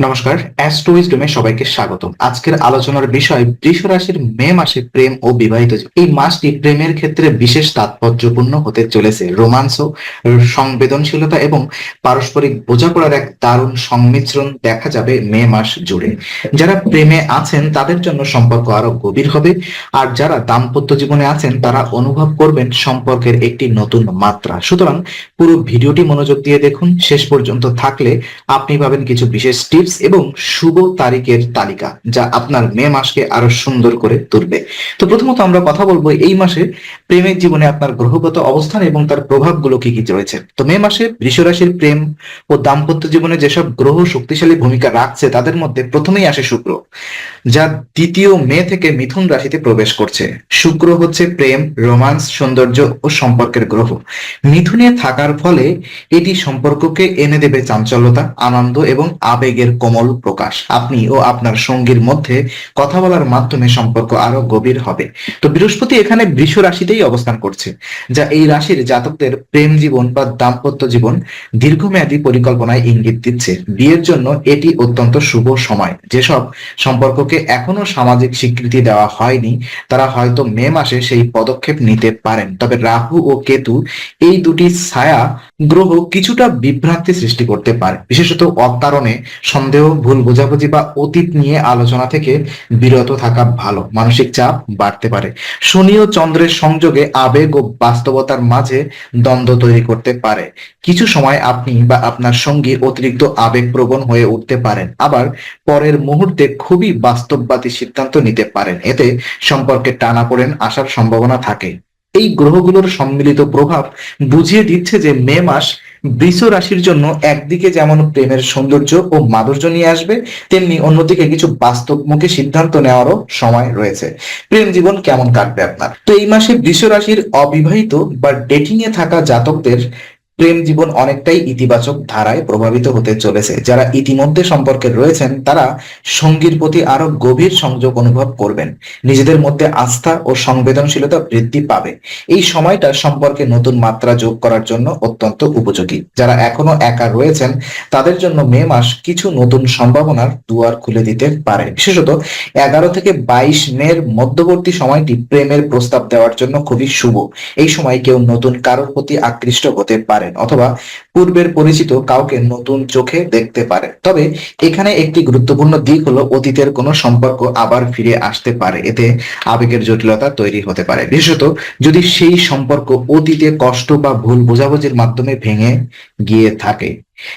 নমস্কার অ্যাস্ট্রোইজডমে সবাইকে স্বাগত আজকের আলোচনার বিষয় বৃষ রাশির মে মাসে প্রেম ও বিবাহিত এই মাসটি প্রেমের ক্ষেত্রে বিশেষ তাৎপর্যপূর্ণ হতে চলেছে। ও সংবেদনশীলতা এবং পারস্পরিক বোঝাপড়ার এক দারুণ সংমিশ্রণ দেখা যাবে মে মাস জুড়ে। যারা প্রেমে আছেন, তাদের জন্য সম্পর্ক আরও গভীর হবে। আর যারা দাম্পত্য জীবনে আছেন, তারা অনুভব করবেন সম্পর্কের একটি নতুন মাত্রা। সুতরাং পুরো ভিডিওটি মনোযোগ দিয়ে দেখুন। শেষ পর্যন্ত থাকলে আপনি পাবেন কিছু বিশেষ টিপস এবং শুভ তারিখের তালিকা, যা আপনার মে মাসকে আরও সুন্দর করে তুলবে। তো প্রথমত আমরা কথা বলব এই মাসে প্রেমের জীবনে আপনার গ্রহগত অবস্থান এবং তার প্রভাবগুলো কি কি রয়েছে। তো মে মাসে বৃষ রাশির প্রেম ও দাম্পত্য জীবনে যেসব গ্রহ শক্তিশালী ভূমিকা রাখছে, তাদের মধ্যে প্রথমেই আসে শুক্র, যা দ্বিতীয় মে থেকে মিথুন রাশিতে প্রবেশ করছে। শুক্র হচ্ছে প্রেম, রোমান্স, সৌন্দর্য ও সম্পর্কের গ্রহ। মিথুনে থাকার ফলে এটি সম্পর্ককে এনে দেবে চাঞ্চল্যতা, আনন্দ এবং আবেগের কোমল প্রকাশ। আপনি ও আপনার সঙ্গীর মধ্যে কথা বলার মাধ্যমে সম্পর্ক আরও গভীর হবে। তো বৃহস্পতি এখানে বৃষ রাশিতেই অবস্থান করছে, যা এই রাশির জাতকদের প্রেম জীবন বা দাম্পত্য জীবন দীর্ঘমেয়াদী পরিকল্পনায় ইঙ্গিত দিচ্ছে। বিয়ের জন্য এটি অত্যন্ত শুভ সময়। যেসব সম্পর্ককে এখনও সামাজিক স্বীকৃতি দেওয়া হয়নি, তারা হয়তো মে মাসে সেই পদক্ষেপ নিতে পারেন। তবে রাহু ও কেতু এই দুটি ছায়া গ্রহ কিছুটা বিভ্রান্তি সৃষ্টি করতে পারে। বিশেষত অকারণে সন্দেহ, ভুল বোঝাবুঝি বা অতীত নিয়ে আলোচনা থেকে বিরত থাকা ভালো। মানসিক চাপ বাড়তে পারে। শনি ও চন্দ্রের সংযোগে আবেগ ও বাস্তবতার মাঝে দ্বন্দ্ব তৈরি করতে পারে। কিছু সময় আপনি বা আপনার সঙ্গী অতিরিক্ত আবেগপ্রবণ হয়ে উঠতে পারেন। আবার পরের মুহূর্তে খুবই বাস্তববাদী সিদ্ধান্ত নিতে পারেন। এতে সম্পর্কে টানাপোড়েন আসার সম্ভাবনা থাকে। এই গ্রহগুলোর সম্মিলিত প্রভাব বুঝিয়ে দিচ্ছে যে মে মাস বৃষ রাশির জন্য একদিকে যেমন প্রেমের সৌন্দর্য ও মাধুর্য নিয়ে আসবে, তেমনি অন্যদিকে কিছু বাস্তবমুখী সিদ্ধান্ত নেওয়ারও সময় রয়েছে। প্রেম জীবন কেমন কাটবে আপনার? তো এই মাসে বৃষ রাশির অবিবাহিত বা ডেটিং এ থাকা জাতকদের প্রেম জীবন অনেকটাই ইতিবাচক ধারায় প্রভাবিত হতে চলেছে। যারা ইতিমধ্যে সম্পর্কে রয়েছেন, তারা সঙ্গীর প্রতি আরও গভীর সংযোগ অনুভব করবেন। নিজেদের মধ্যে আস্থা ও সংবেদনশীলতা বৃদ্ধি পাবে। এই সময়টা সম্পর্কে নতুন মাত্রা যোগ করার জন্য অত্যন্ত উপযোগী। যারা এখনও একা রয়েছেন, তাদের জন্য মে মাস কিছু নতুন সম্ভাবনার দুয়ার খুলে দিতে পারে। বিশেষত এগারো থেকে বাইশ মের মধ্যবর্তী সময়টি প্রেমের প্রস্তাব দেওয়ার জন্য খুবই শুভ। এই সময় কেউ নতুন কারোর প্রতি আকৃষ্ট হতে পারেন অথবা পূর্বের পরিচিত কাউকে নতুন চোখে দেখতে পারে। তবে এখানে একটি গুরুত্বপূর্ণ দিক হলো অতীতের কোনো সম্পর্ক আবার ফিরে আসতে পারে। এতে আবেগের জটিলতা তৈরি হতে পারে। বিশেষত যদি সেই সম্পর্ক অতীতে কষ্ট বা ভুল বোঝাবুঝির মাধ্যমে ভেঙে গিয়ে থাকে,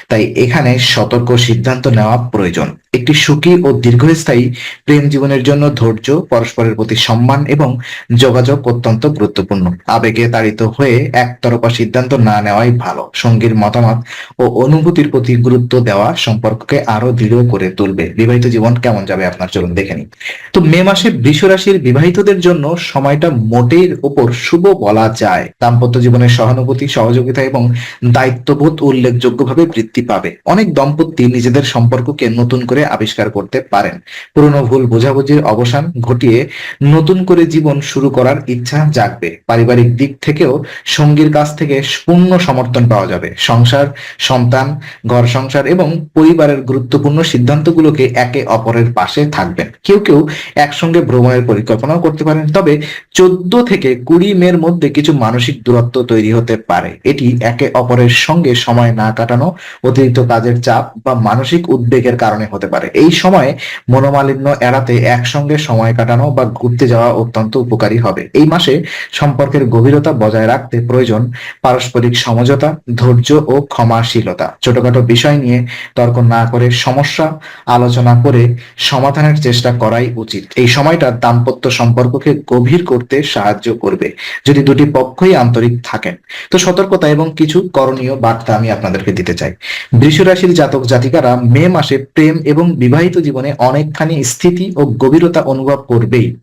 তাই এখানে সতর্ক সিদ্ধান্ত নেওয়া প্রয়োজন। একটি সুখী ও দীর্ঘস্থায়ী প্রেম জীবনের জন্য ধৈর্য, পরস্পরের প্রতি সম্মান এবং যোগাযোগ অত্যন্ত গুরুত্বপূর্ণ। আবেগে তাড়িত হয়ে একতরফা সিদ্ধান্ত না নেওয়াই ভালো। সঙ্গীর মতামত ও অনুভূতির প্রতি গুরুত্ব দেওয়া সম্পর্ককে আরও দৃঢ় করে তুলবে। বিবাহিত জীবন কেমন যাবে আপনার? চলুন দেখে নিন তো মে মাসে বৃষ রাশির বিবাহিতদের জন্য সময়টা মোটের উপর শুভ বলা যায়। দাম্পত্য জীবনের সহানুভূতি, সহযোগিতা এবং দায়িত্ববোধ উল্লেখযোগ্যভাবে বৃদ্ধি পাবে। অনেক দম্পতি নিজেদের সম্পর্ককে নতুন করে আবিষ্কার করতে পারেন। পুরনো ভুল বোঝাবুঝির অবসান ঘটিয়ে নতুন করে জীবন শুরু করার ইচ্ছা জাগবে। পারিবারিক দিক থেকেও সঙ্গীর কাছ থেকে পূর্ণ সমর্থন পাওয়া যাবে। সংসার, সন্তান, ঘর সংসার এবং পরিবারের গুরুত্বপূর্ণ সিদ্ধান্তগুলোকে একে অপরের পাশে থাকবেন। কেউ কেউ একসঙ্গে ভ্রমণের পরিকল্পনাও করতে পারেন, তবে চোদ্দ থেকে কুড়ি মের মধ্যে কিছু মানসিক দূরত্ব তৈরি হতে পারে। এটি একে অপরের সঙ্গে সময় না কাটানো, অতিরিক্ত কাজের চাপ বা মানসিক উদ্বেগের কারণে হতে পারে। এই সময়ে মনোমালিন্য এড়াতে একসঙ্গে সময় কাটানো বা ঘুরতে যাওয়া অত্যন্ত উপকারী হবে। এই মাসে সম্পর্কের গভীরতা বজায় রাখতে প্রয়োজন পারস্পরিক সমঝোতা, ধৈর্য ও ক্ষমাশীলতা। ছোটখাটো বিষয় নিয়ে তর্ক না করে সমস্যা আলোচনা করে সমাধানের চেষ্টা করাই উচিত। এই সময়টা দাম্পত্য সম্পর্ককে গভীর করতে সাহায্য করবে। যদি দুটি পক্ষই আন্তরিক থাকেন, তো সতর্কতা এবং কিছু করণীয় বার্তা আমি আপনাদেরকে দিতে চাই। বৃষ রাশির জাতক জাতিকারা মে মাসে প্রেম এবং বিবাহিত জীবনে অনেকখানি স্থিতি ও গভীরতা অনুভব করবেই।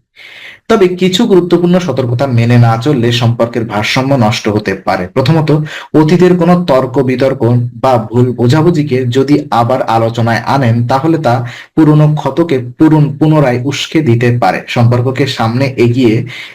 তবে কিছু গুরুত্বপূর্ণ সতর্কতা মেনে না চললে সম্পর্কের ভারসাম্য নষ্ট হতে পারে। প্রথমত, অতীতের কোনো তর্ক, বিতর্ক বা ভুল বোঝাবুঝিকে যদি আবার আলোচনায় আনেন, তাহলে তা পুরনো ক্ষতকে পুরন, পুনরায় উস্কে দিতে পারে। সম্পর্ককে সামনে এগিয়ে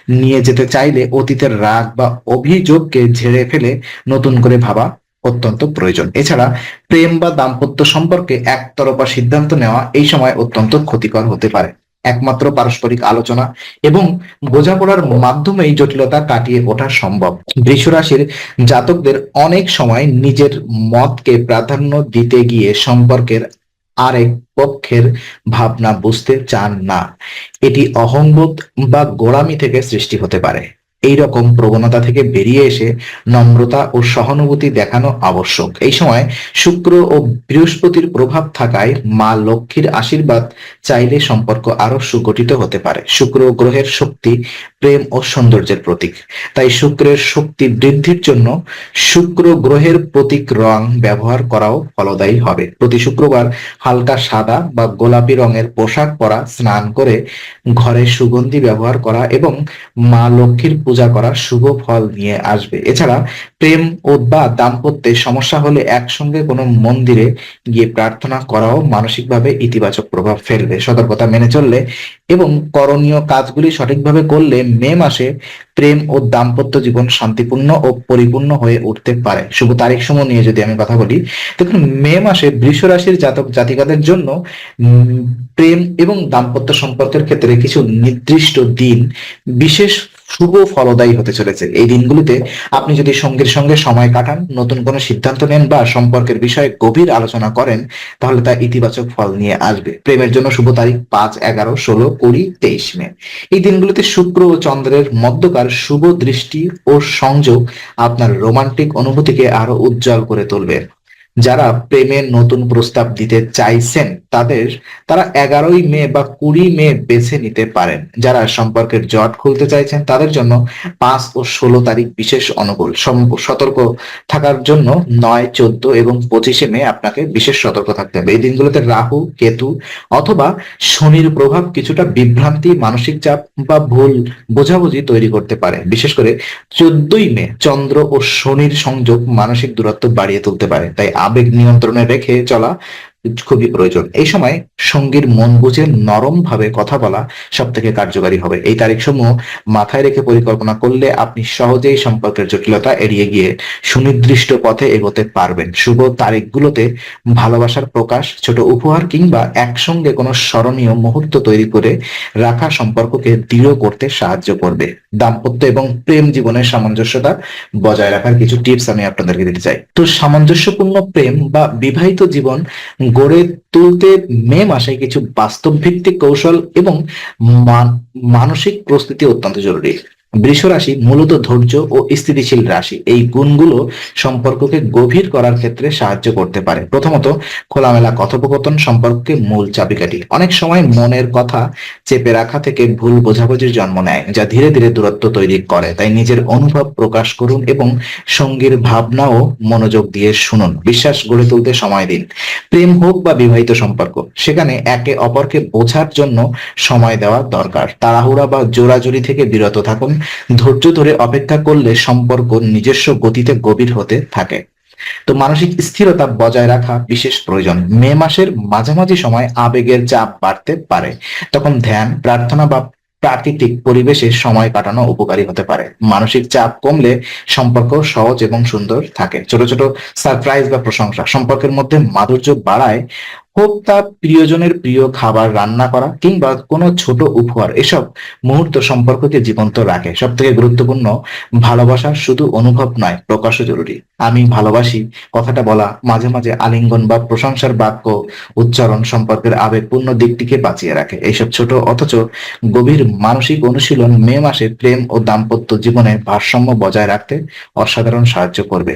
নিয়ে যেতে চাইলে অতীতের রাগ বা অভিযোগকে ঝেড়ে ফেলে নতুন করে ভাবা অত্যন্ত প্রয়োজন। এছাড়া প্রেম বা দাম্পত্য সম্পর্কে একতরফা সিদ্ধান্ত নেওয়া এই সময় অত্যন্ত ক্ষতিকর হতে পারে। একমাত্র পারস্পরিক আলোচনা এবং বোঝাপড়ার মাধ্যমেই জটিলতা কাটিয়ে ওঠা সম্ভব। বৃষ রাশির জাতকদের অনেক সময় নিজের মতকে প্রাধান্য দিতে গিয়ে সম্পর্কের আরেক পক্ষের ভাবনা বুঝতে চান না। এটি অহংবোধ বা গোড়ামি থেকে সৃষ্টি হতে পারে। এই রকম প্রবণতা থেকে বেরিয়ে এসে নম্রতা ও সহানুভূতি দেখানো আবশ্যক। এই সময় শুক্র ও বৃহস্পতির প্রভাব থাকায় মা লক্ষ্মীর আশীর্বাদ চাইলে সম্পর্ক আরও সুগঠিত হতে পারে। শুক্র গ্রহের শক্তি, প্রেম ও সৌন্দর্যের প্রতীক। তাই শুক্রের শক্তি বৃদ্ধির জন্য শুক্র গ্রহের প্রতীক রং ব্যবহার করাও ফলদায়ী হবে। প্রতি শুক্রবার হালকা সাদা বা গোলাপি রঙের পোশাক পরা, স্নান করে ঘরে সুগন্ধি ব্যবহার করা এবং মা লক্ষ্মীর পূজা করা শুভ ফল নিয়ে আসবে। এছাড়া প্রেম বা দাম্পত্যে সমস্যা হলে একসঙ্গে কোনো মন্দিরে গিয়ে প্রার্থনা করাও মানসিকভাবে ইতিবাচক প্রভাব ফেলবে। সতর্কতা মেনে চললে এবং করণীয় কাজগুলি সঠিকভাবে করলে মে মাসে প্রেম ও দাম্পত্য জীবন শান্তিপূর্ণ ও পরিপূর্ণ হয়ে উঠতে পারে। শুভ তারিখ সমূহ নিয়ে যদি আমি কথা বলি, দেখুন মে মাসে বৃষ রাশির জাতক, জাতিকাদের জন্য প্রেম এবং দাম্পত্য সম্পর্কের ক্ষেত্রে কিছু নির্দিষ্ট দিন বিশেষ শুভ ফলদায়ী হতে চলেছে। এই দিনগুলিতে আপনি যদি সঙ্গীর সঙ্গে সময় কাটান, নতুন কোনো সিদ্ধান্ত নেন বা সম্পর্কের বিষয়ে গভীর আলোচনা করেন, তাহলে তা ইতিবাচক ফল নিয়ে আসবে। প্রেমের জন্য শুভ তারিখ পাঁচ, এগারো, ষোলো, কুড়ি, তেইশ মে। এই দিনগুলিতে শুক্র ও চন্দ্রের মধ্যকার শুভ দৃষ্টি ও সংযোগ আপনার রোমান্টিক অনুভূতিকে আরও উজ্জ্বল করে তুলবে। যারা প্রেমের নতুন প্রস্তাব দিতে চাইছেন, তাদের তারা এগারোই মে বা কুড়ি মে বেছে নিতে পারেন। যারা সম্পর্কের জট খুলতে চাইছেন, তাদের জন্য পাঁচ ও ষোলো তারিখ বিশেষ অনুকূল। সতর্ক থাকার জন্য নয়, চোদ্দ এবং পঁচিশে মে আপনাকে বিশেষ সতর্ক থাকতে হবে। এই দিনগুলোতে রাহু, কেতু অথবা শনির প্রভাব কিছুটা বিভ্রান্তি, মানসিক চাপ বা ভুল বোঝাবুঝি তৈরি করতে পারে। বিশেষ করে চোদ্দই মে চন্দ্র ও শনির সংযোগ মানসিক দূরত্ব বাড়িয়ে তুলতে পারে। তাই আবেগ নিয়ন্ত্রণে রেখে চলা খুবই প্রয়োজন। এই সময় সঙ্গীর মন বুঝে নরম ভাবে কথা বলা সব থেকে কার্যকারী হবে। এই তারিখ সমূহ মাথায় রেখে পরিকল্পনা করলে আপনি সহজেই সম্পর্কের জটিলতা এড়িয়ে গিয়ে সুনির্দিষ্ট পথে এগোতে পারবেন। শুভ তারিখগুলোতে ভালোবাসার প্রকাশ, ছোট উপহার কিংবা একসঙ্গে কোনো স্মরণীয় মুহূর্ত তৈরি করে রাখা সম্পর্ককে দৃঢ় করতে সাহায্য করবে। দাম্পত্য এবং প্রেম জীবনের সামঞ্জস্যতা বজায় রাখার কিছু টিপস আমি আপনাদেরকে দিতে চাই। তো সামঞ্জস্যপূর্ণ প্রেম বা বিবাহিত জীবন গড়ে তুলতে মে মাসে কিছু বাস্তব ভিত্তিক কৌশল এবং মান- মানসিক প্রস্তুতি অত্যন্ত জরুরি। বৃষ রাশি মূলত ধৈর্য ও স্থিতিশীল রাশি। এই গুণগুলো সম্পর্ককে গভীর করার ক্ষেত্রে সাহায্য করতে পারে। প্রথমত, খোলামেলা কথোপকথন সম্পর্কে মূল চাবিকাঠি। অনেক সময় মনের কথা চেপে রাখা থেকে ভুল বোঝাবুঝির জন্ম নেয়, যা ধীরে ধীরে দূরত্ব তৈরি করে। তাই নিজের অনুভব প্রকাশ করুন এবং সঙ্গীর ভাবনাও মনোযোগ দিয়ে শুনুন। বিশ্বাস গড়ে তুলতে সময় দিন। প্রেম হোক বা বিবাহিত সম্পর্ক, সেখানে একে অপরকে বোঝার জন্য সময় দেওয়া দরকার। তাড়াহুড়া বা জোরাজুরি থেকে বিরত থাকুন। ধৈর্য ধরে অপেক্ষা করলে সম্পর্ক নিজস্ব গতিতে গভীর হতে থাকে। তো মানসিক স্থিরতা বজায় রাখা বিশেষ প্রয়োজন। মে মাসের মাঝামাঝি সময় আবেগের চাপ বাড়তে পারে। তখন ধ্যান, প্রার্থনা বা প্রাকৃতিক পরিবেশে সময় কাটানো উপকারী হতে পারে। মানসিক চাপ কমলে সম্পর্ক সহজ এবং সুন্দর থাকে। ছোট ছোট সারপ্রাইজ বা প্রশংসা। সম্পর্কের মধ্যে মাধুর্য বাড়ায় হোক তা প্রিয়জনের প্রিয় খাবার রান্না করা কিংবা কোনো ছোট উপহার, এসব মুহূর্ত সম্পর্ককে জীবন্ত রাখে। সব থেকে গুরুত্বপূর্ণ, ভালোবাসা শুধু অনুভব নয়, প্রকাশও জরুরি। আমি ভালোবাসি কথাটা বলা, মাঝে মাঝে আলিঙ্গন বা প্রশংসার বাক্য উচ্চারণ সম্পর্কের আবেগপূর্ণ দিকটিকে বাঁচিয়ে রাখে। এইসব ছোট, অথচ গভীর মানসিক অনুশীলন মে মাসে প্রেম ও দাম্পত্য জীবনে ভারসাম্য বজায় রাখতে অসাধারণ সাহায্য করবে।